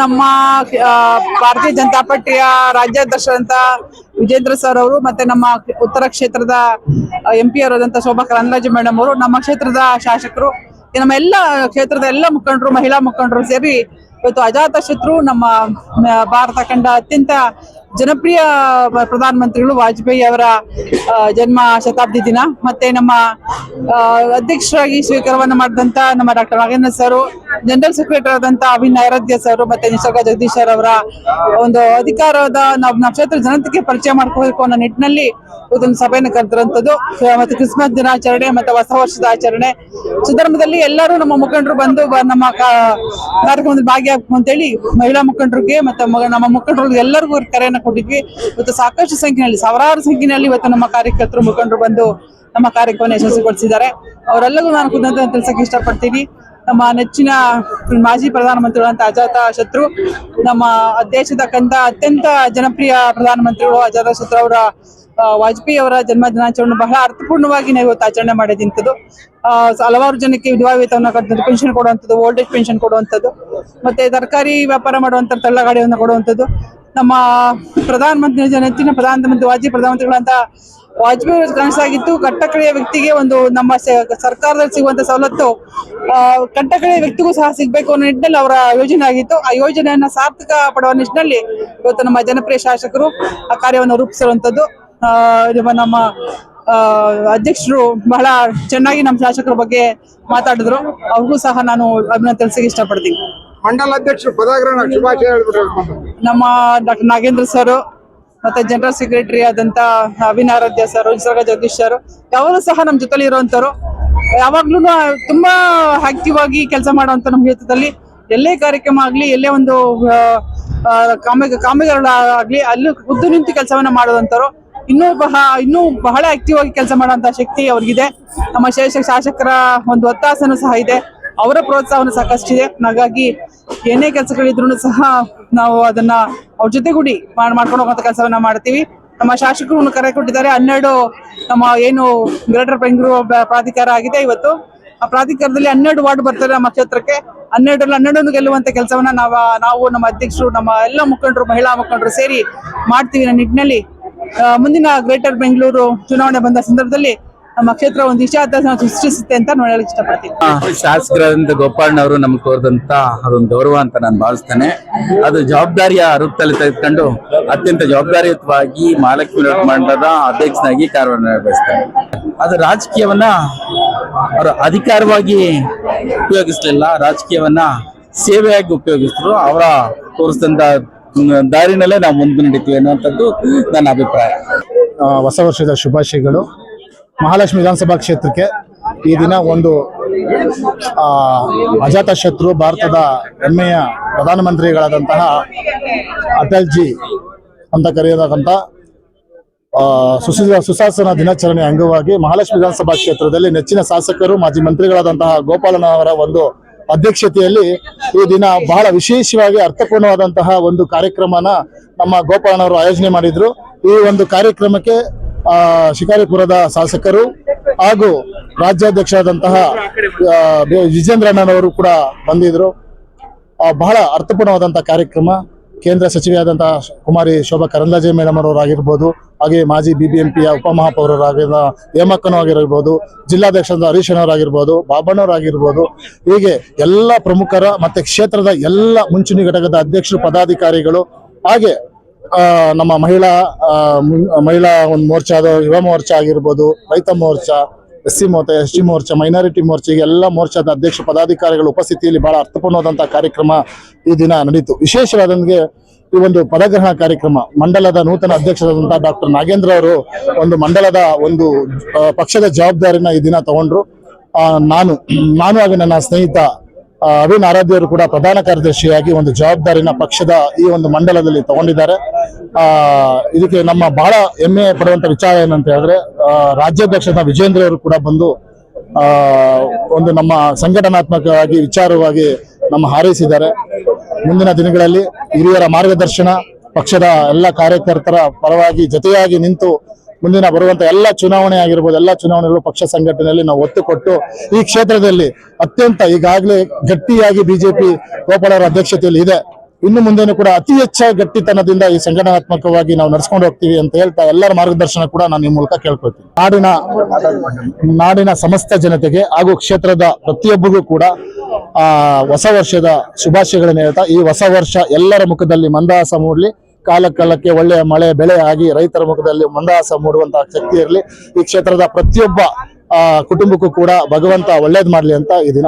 ನಮ್ಮ ಭಾರತೀಯ ಜನತಾ ಪಾರ್ಟಿಯ ರಾಜ್ಯಾಧ್ಯಕ್ಷರಂತ ವಿಜೇಂದ್ರ ಸರ್ ಅವರು ಮತ್ತೆ ನಮ್ಮ ಉತ್ತರ ಕ್ಷೇತ್ರದ ಎಂ ಪಿ ಅವರಾದಂತ ಶೋಭಾ ಕರಂದ್ಲಾಜೆ ಮೇಡಮ್ ಅವರು, ನಮ್ಮ ಕ್ಷೇತ್ರದ ಶಾಸಕರು ನಮ್ಮ ಎಲ್ಲ ಕ್ಷೇತ್ರದ ಎಲ್ಲ ಮುಖಂಡರು, ಮಹಿಳಾ ಮುಖಂಡರು ಸೇರಿ ಇವತ್ತು ಅಜಾತ ಶತ್ರು ನಮ್ಮ ಭಾರತ ಕಂಡ ಅತ್ಯಂತ ಜನಪ್ರಿಯ ಪ್ರಧಾನಮಂತ್ರಿಗಳು ವಾಜಪೇಯಿ ಅವರ ಜನ್ಮ ಶತಾಬ್ದಿ ದಿನ. ಮತ್ತೆ ನಮ್ಮ ಅಧ್ಯಕ್ಷರಾಗಿ ಸ್ವೀಕಾರವನ್ನು ಮಾಡಿದಂತ ನಮ್ಮ doctor Nagendra sir, general secretary ಆದಂತ ಅವಿನ್ ನೈರಾಧ್ಯ ಸರ್, ಮತ್ತೆ ನಿಸರ್ಗ ಜಗದೀಶ್ ಸರ್ ಅವರ ಒಂದು ಅಧಿಕಾರದ ನಾವು ನಮ್ಮ ಜನತೆಗೆ ಪರಿಚಯ ಮಾಡ್ಕೋಬೇಕು ಅನ್ನೋ ನಿಟ್ಟಿನಲ್ಲಿ ಇದೊಂದು ಸಭೆಯನ್ನು ಕರೆದಿರುವಂತದ್ದು. ಮತ್ತೆ ಕ್ರಿಸ್ಮಸ್ ದಿನಾಚರಣೆ, ಮತ್ತೆ ಹೊಸ ವರ್ಷದ ಆಚರಣೆ. ಸುಧರ್ಮದಲ್ಲಿ ಎಲ್ಲರೂ ನಮ್ಮ ಮುಖಂಡರು ಬಂದು ನಮ್ಮ ಕಾರ್ಯಕ್ರಮದಲ್ಲಿ ಕಾರ್ಯಕ್ರಮದಲ್ಲಿ ಭಾಗಿಯಾಗಬೇಕು ಅಂತೇಳಿ ಮಹಿಳಾ ಮುಖಂಡರಿಗೆ ಮತ್ತೆ ನಮ್ಮ ಮುಖಂಡರು ಎಲ್ಲರಿಗೂ ಕರೆಯನ್ನು ಕೊಟ್ಟಿದ್ವಿ. ಇವತ್ತು ಸಾಕಷ್ಟು ಸಂಖ್ಯೆಯಲ್ಲಿ, ಸಾವಿರಾರು ಸಂಖ್ಯೆಯಲ್ಲಿ ಇವತ್ತು ನಮ್ಮ ಕಾರ್ಯಕರ್ತರು ಮುಖಂಡರು ಬಂದು ನಮ್ಮ ಕಾರ್ಯಕ್ರಮವನ್ನು ಯಶಸ್ವಿಗೊಳಿಸಿದ್ದಾರೆ. ಅವರೆಲ್ಲರಿಗೂ ನಾನು ಕುದಂತ ತಿಳಿಸಕ್ಕೆ ಇಷ್ಟಪಡ್ತೀನಿ. ನಮ್ಮ ನೆಚ್ಚಿನ ಮಾಜಿ ಪ್ರಧಾನಮಂತ್ರಿಗಳಂತ ಅಜಾತ ಶತ್ರು, ನಮ್ಮ ದೇಶದ ಕಂದ ಅತ್ಯಂತ ಜನಪ್ರಿಯ ಪ್ರಧಾನಮಂತ್ರಿಗಳು ಅಜಾತ ಶತ್ರು ಅವರ ವಾಜಪೇಯಿ ಅವರ ಜನ್ಮ ದಿನಾಚರಣೆ ಬಹಳ ಅರ್ಥಪೂರ್ಣವಾಗಿ ನಾವು ಇವತ್ತು ಆಚರಣೆ ಮಾಡಿದಂಥದ್ದು. ಹಲವಾರು ಜನಕ್ಕೆ ವಿಧವಾ ವೇತನ ಪೆನ್ಷನ್ ಕೊಡುವಂಥದ್ದು ಓಲ್ಡ್ ಏಜ್ ಪೆನ್ಷನ್ ಕೊಡುವಂಥದ್ದು, ಮತ್ತೆ ತರಕಾರಿ ವ್ಯಾಪಾರ ಮಾಡುವಂಥ ತಳ್ಳಗಾಡಿಯನ್ನು ಕೊಡುವಂಥದ್ದು. ನಮ್ಮ ಪ್ರಧಾನಮಂತ್ರಿ ಜನ- ನೆಚ್ಚಿನ ಪ್ರಧಾನಮಂತ್ರಿ ವಾಜಿ ಪ್ರಧಾನಮಂತ್ರಿಗಳಂತ ವಾಜಪೇಯಿ ಕನಸಾಗಿತ್ತು ಕಟ್ಟಕಡೆಯ ವ್ಯಕ್ತಿಗೆ ಒಂದು ನಮ್ಮ ಸರ್ಕಾರದಲ್ಲಿ ಸಿಗುವಂತ ಸವಲತ್ತು ಕಟ್ಟಕಡೆಯ ವ್ಯಕ್ತಿಗೂ ಸಹ ಸಿಗಬೇಕು ಅನ್ನೋ ನಿಟ್ಟಿನಲ್ಲಿ ಅವರ ಯೋಜನೆ ಆಗಿತ್ತು. ಆ ಯೋಜನೆಯನ್ನ ಸಾರ್ಥಕ ಪಡುವ ನಿಟ್ಟಿನಲ್ಲಿ ಇವತ್ತು ನಮ್ಮ ಜನಪ್ರಿಯ ಶಾಸಕರು ಆ ಕಾರ್ಯವನ್ನು ರೂಪಿಸಿರುವಂತದ್ದು ನಮ್ಮ ಅಹ್ ಅಧ್ಯಕ್ಷರು ಬಹಳ ಚೆನ್ನಾಗಿ ನಮ್ಮ ಶಾಸಕರ ಬಗ್ಗೆ ಮಾತಾಡಿದ್ರು. ಅವ್ರಿಗೂ ಸಹ ನಾನು ಅಭಿನಂದನೆ ತಿಳಿಸಿಗೆ ಇಷ್ಟಪಡ್ತೀನಿ. ಮಂಡಲ ಅಧ್ಯಕ್ಷರು ಪದಾಗ್ರಹಣ ಶುಭಾಶಯ ನಮ್ಮ ಡಾಕ್ಟರ್ ನಾಗೇಂದ್ರ ಸರ್ ಮತ್ತೆ ಜನರಲ್ ಸೆಕ್ರೆಟರಿ ಆದಂತ ಅವಿನಾರಾಧ್ಯ ಸರ್ ನಿಸರ್ಗ ಜಗದೀಶ್ ಸರ್ ಯಾವಾಗಲೂ ಸಹ ನಮ್ಮ ಜೊತೆಲಿ ಇರುವಂತವ್ರು. ಯಾವಾಗ್ಲೂ ತುಂಬಾ ಆಕ್ಟಿವ್ ಆಗಿ ಕೆಲಸ ಮಾಡುವಂತ ನಮ್ಮ ಕ್ಷೇತ್ರದಲ್ಲಿ ಎಲ್ಲೇ ಕಾರ್ಯಕ್ರಮ ಆಗ್ಲಿ ಎಲ್ಲೇ ಒಂದು ಕಾಮೆ ಆ, ಕಾಮ ಕಾಮಗಾರಿಗಳಾಗ್ಲಿ ಅಲ್ಲೂ ಖುದ್ದು ನಿಂತು ಕೆಲಸವನ್ನ ಮಾಡುವಂತವ್ರು. ಇನ್ನೂ ಬಹ, ಇನ್ನೂ ಬಹಳ ಆಕ್ಟಿವ್ ಆಗಿ ಕೆಲಸ ಮಾಡುವಂತ ಶಕ್ತಿ ಅವ್ರಿಗಿದೆ. ನಮ್ಮ ಶೇಷ ಶಾಸಕರ ಒಂದು ಒತ್ತಾಸನೂ ಸಹ ಇದೆ. ಅವರ ಪ್ರೋತ್ಸಾಹವನ್ನು ಸಾಕಷ್ಟಿದೆ. ಹಾಗಾಗಿ ಏನೇ ಕೆಲಸಗಳಿದ್ರು ಸಹ ನಾವು ಅದನ್ನ ಅವ್ರ ಜೊತೆಗೂಡಿ ಮಾಡ್, ಮಾಡ್ಕೊಂಡು ಹೋಗುವಂತ ಕೆಲಸವನ್ನ ಮಾಡ್ತೀವಿ. ನಮ್ಮ ಶಾಸಕರು ಕರೆ ಕೊಟ್ಟಿದ್ದಾರೆ. ಹನ್ನೆರಡು ನಮ್ಮ ಏನು ಗ್ರೇಟರ್ ಬೆಂಗಳೂರು ಪ್ರಾಧಿಕಾರ ಆಗಿದೆ ಇವತ್ತು. ಆ ಪ್ರಾಧಿಕಾರದಲ್ಲಿ ಹನ್ನೆರಡು ವಾರ್ಡ್ ಬರ್ತಾರೆ ನಮ್ಮ ಕ್ಷೇತ್ರಕ್ಕೆ. ಹನ್ನೆರಡರಲ್ಲಿ ಹನ್ನೆರಡನ್ನು ಗೆಲ್ಲುವಂತ ಕೆಲಸವನ್ನ ನಾವು ನಾವು ನಮ್ಮ ಅಧ್ಯಕ್ಷರು, ನಮ್ಮ ಎಲ್ಲ ಮುಖಂಡರು, ಮಹಿಳಾ ಮುಖಂಡರು ಸೇರಿ ಮಾಡ್ತೀವಿ. ನನ್ನ ನಿಟ್ಟಿನಲ್ಲಿ ಮುಂದಿನ ಗ್ರೇಟರ್ ಬೆಂಗಳೂರು ಚುನಾವಣೆ ಬಂದ ಸಂದರ್ಭದಲ್ಲಿ ನಮ್ಮ ಕ್ಷೇತ್ರ ಒಂದು ವಿಷಾದ ಸೃಷ್ಟಿಸುತ್ತೆ ಅಂತ ನೋಡಲು ಇಷ್ಟಪಡ್ತೀನಿ. ಶಾಸಕರಾದಂತ ಗೋಪಾಲನವರು ನಮ್ಗೆ ತೋರಿದಂತ ಅದೊಂದು ಗೌರವ ಅಂತ ನಾನು ಭಾವಿಸ್ತೇನೆ. ಅದು ಜವಾಬ್ದಾರಿಯ ರೂಪದಲ್ಲಿ ತೆಗೆದುಕೊಂಡು ಅತ್ಯಂತ ಜವಾಬ್ದಾರಿಯುತವಾಗಿ ಮಹಾಲಕ್ಷ್ಮಿ ಮಂಡಲದ ಅಧ್ಯಕ್ಷನಾಗಿ ಕಾರ್ಯನಿರ್ವಹಿಸ್ತಾರೆ. ಅದು ರಾಜಕೀಯವನ್ನ ಅವರು ಅಧಿಕಾರವಾಗಿ ಉಪಯೋಗಿಸ್ಲಿಲ್ಲ, ರಾಜಕೀಯವನ್ನ ಸೇವೆಯಾಗಿ ಉಪಯೋಗಿಸಿದ್ರು, ಅವರ ತೋರಿಸಿದಂತ ದಾರಿನಲ್ಲೇ ನಾವು ಮುಂದೆ ನಡೀತೀವಿ ಅನ್ನುವಂಥದ್ದು ನನ್ನ ಅಭಿಪ್ರಾಯ. ಹೊಸ ವರ್ಷದ ಶುಭಾಶಯಗಳು. ಮಹಾಲಕ್ಷ್ಮಿ ವಿಧಾನಸಭಾ ಕ್ಷೇತ್ರಕ್ಕೆ ಈ ದಿನ ಒಂದು ಅಜಾತ ಶತ್ರು ಭಾರತದ ಹೆಮ್ಮೆಯ ಪ್ರಧಾನಮಂತ್ರಿಗಳಾದಂತಹ ಅಟಲ್ ಜಿ ಅಂತ ಕರೆಯತಕ್ಕಂಥ ಸುಸಿ ಸುಶಾಸನ ದಿನಾಚರಣೆ ಅಂಗವಾಗಿ ಮಹಾಲಕ್ಷ್ಮಿ ವಿಧಾನಸಭಾ ಕ್ಷೇತ್ರದಲ್ಲಿ ನೆಚ್ಚಿನ ಶಾಸಕರು, ಮಾಜಿ ಮಂತ್ರಿಗಳಾದಂತಹ ಗೋಪಾಲನ ಅವರ ಒಂದು ಅಧ್ಯಕ್ಷತೆಯಲ್ಲಿ ಈ ದಿನ ಬಹಳ ವಿಶೇಷವಾಗಿ ಅರ್ಥಪೂರ್ಣವಾದಂತಹ ಒಂದು ಕಾರ್ಯಕ್ರಮನ ನಮ್ಮ ಗೋಪಾಲನವರು ಆಯೋಜನೆ ಮಾಡಿದ್ರು. ಈ ಒಂದು ಕಾರ್ಯಕ್ರಮಕ್ಕೆ ಶಿಕಾರಿಪುರದ ಶಾಸಕರು ಹಾಗೂ ರಾಜ್ಯಾಧ್ಯಕ್ಷರಾದಂತಹ ವಿಜೇಂದ್ರಣ್ಣನವರು ಕೂಡ ಬಂದಿದ್ರು. ಬಹಳ ಅರ್ಥಪೂರ್ಣವಾದಂತಹ ಕಾರ್ಯಕ್ರಮ. ಕೇಂದ್ರ ಸಚಿವೆಯಾದಂತಹ ಕುಮಾರಿ ಶೋಭಾ ಕರಂದ್ಲಾಜೆ ಮೇಡಮ್ ಅವರಾಗಿರ್ಬೋದು ಹಾಗೆ ಮಾಜಿ ಬಿ ಬಿ ಬಿಬಿಎಂಪಿಯ ಉಪಮಹಾಪೌರರಾಗಿರುವ ಹೇಮಕ್ಕನೂ ಆಗಿರ್ಬೋದು, ಜಿಲ್ಲಾಧ್ಯಕ್ಷರಾದ ಹರೀಶನವರಾಗಿರ್ಬೋದು ಬಾಬಣ್ಣವರಾಗಿರ್ಬೋದು ಹೀಗೆ ಎಲ್ಲ ಪ್ರಮುಖರ ಮತ್ತೆ ಕ್ಷೇತ್ರದ ಎಲ್ಲ ಮುಂಚೂಣಿ ಘಟಕದ ಅಧ್ಯಕ್ಷರು, ಪದಾಧಿಕಾರಿಗಳು, ಹಾಗೆ ನಮ್ಮ ಮಹಿಳಾ ಮಹಿಳಾ ಒಂದು ಮೋರ್ಚಾದ ಯುವ ಮೋರ್ಚಾ ಆಗಿರ್ಬೋದು, Raitha Morcha S C Morcha, S T Morcha, minority Morcha ಎಲ್ಲ ಮೋರ್ಚಾದ ಅಧ್ಯಕ್ಷ ಪದಾಧಿಕಾರಿಗಳ ಉಪಸ್ಥಿತಿಯಲ್ಲಿ ಬಹಳ ಅರ್ಥಪೂರ್ಣವಾದಂತಹ ಕಾರ್ಯಕ್ರಮ ಈ ದಿನ ನಡೆಯಿತು ವಿಶೇಷವಾದಂಗೆ ಈ ಒಂದು ಪದಗ್ರಹಣ ಕಾರ್ಯಕ್ರಮ, ಮಂಡಲದ ನೂತನ ಅಧ್ಯಕ್ಷರಾದಂತಹ ಡಾಕ್ಟರ್ ನಾಗೇಂದ್ರ ಅವರು ಒಂದು ಮಂಡಲದ ಒಂದು ಪಕ್ಷದ ಜವಾಬ್ದಾರಿನ ಈ ದಿನ ತಗೊಂಡ್ರು. ನಾನು ನಾನು ಹಾಗೂ ನನ್ನ ಸ್ನೇಹಿತ ಅರುಣ್ ಆರಾಧ್ಯವರು ಕೂಡ ಪ್ರಧಾನ ಕಾರ್ಯದರ್ಶಿಯಾಗಿ ಒಂದು ಜವಾಬ್ದಾರಿನ ಪಕ್ಷದ ಈ ಒಂದು ಮಂಡಲದಲ್ಲಿ ತಗೊಂಡಿದ್ದಾರೆ. ಆ, ಇದಕ್ಕೆ ನಮ್ಮ ಬಹಳ ಹೆಮ್ಮೆ ಪಡುವಂತ ವಿಚಾರ ಏನಂತ ಹೇಳಿದ್ರೆ ರಾಜ್ಯಾಧ್ಯಕ್ಷ ವಿಜೇಂದ್ರ ಅವರು ಕೂಡ ಬಂದು, ಆ, ಒಂದು ನಮ್ಮ ಸಂಘಟನಾತ್ಮಕವಾಗಿ ವಿಚಾರವಾಗಿ ನಮ್ಮ ಹಾರೈಸಿದ್ದಾರೆ. ಮುಂದಿನ ದಿನಗಳಲ್ಲಿ ಹಿರಿಯರ ಮಾರ್ಗದರ್ಶನ, ಪಕ್ಷದ ಎಲ್ಲ ಕಾರ್ಯಕರ್ತರ ಪರವಾಗಿ ಜೊತೆಯಾಗಿ ನಿಂತು ಮುಂದಿನ ಬರುವಂತ ಎಲ್ಲ ಚುನಾವಣೆ ಆಗಿರ್ಬೋದು, ಎಲ್ಲ ಚುನಾವಣೆಗಳು ಪಕ್ಷ ಸಂಘಟನೆಯಲ್ಲಿ ನಾವು ಒತ್ತು ಕೊಟ್ಟು ಈ ಕ್ಷೇತ್ರದಲ್ಲಿ ಅತ್ಯಂತ ಈಗಾಗಲೇ ಗಟ್ಟಿಯಾಗಿ ಬಿಜೆಪಿ ಗೋಪಾಲರ ಅಧ್ಯಕ್ಷತೆಯಲ್ಲಿ ಇದೆ. ಇನ್ನು ಮುಂದೆನೂ ಕೂಡ ಅತಿ ಹೆಚ್ಚು ಗಟ್ಟಿತನದಿಂದ ಈ ಸಂಘಟನಾತ್ಮಕವಾಗಿ ನಾವು ನಡ್ಸ್ಕೊಂಡು ಹೋಗ್ತೀವಿ ಅಂತ ಹೇಳ್ತಾ ಎಲ್ಲರ ಮಾರ್ಗದರ್ಶನ ಕೂಡ ನಾನು ಈ ಮೂಲಕ ಕೇಳ್ಕೊಳ್ತೀನಿ. ನಾಡಿನ ನಾಡಿನ ಸಮಸ್ತ ಜನತೆಗೆ ಹಾಗೂ ಕ್ಷೇತ್ರದ ಪ್ರತಿಯೊಬ್ಬರಿಗೂ ಕೂಡ, ಆ, ಹೊಸ ವರ್ಷದ ಶುಭಾಶಯಗಳನ್ನು ಹೇಳ್ತಾ ಈ ಹೊಸ ವರ್ಷ ಎಲ್ಲರ ಮುಖದಲ್ಲಿ ಮಂದಹಾಸ ಮೂಡಲಿ. ಕಾಲ ಕಾಲಕ್ಕೆ ಒಳ್ಳೆಯ ಮಳೆ, ಬೆಳೆ ಆಗಿ ರೈತರ ಮುಖದಲ್ಲಿ ಮಂದಾಸ ಮೂಡುವಂತಹ ಶಕ್ತಿ ಇರಲಿ. ಈ ಕ್ಷೇತ್ರದ ಪ್ರತಿಯೊಬ್ಬ ಕುಟುಂಬಕ್ಕೂ ಕೂಡ ಭಗವಂತ ಒಳ್ಳೇದ್ ಮಾಡಲಿ ಅಂತ ಈ ದಿನ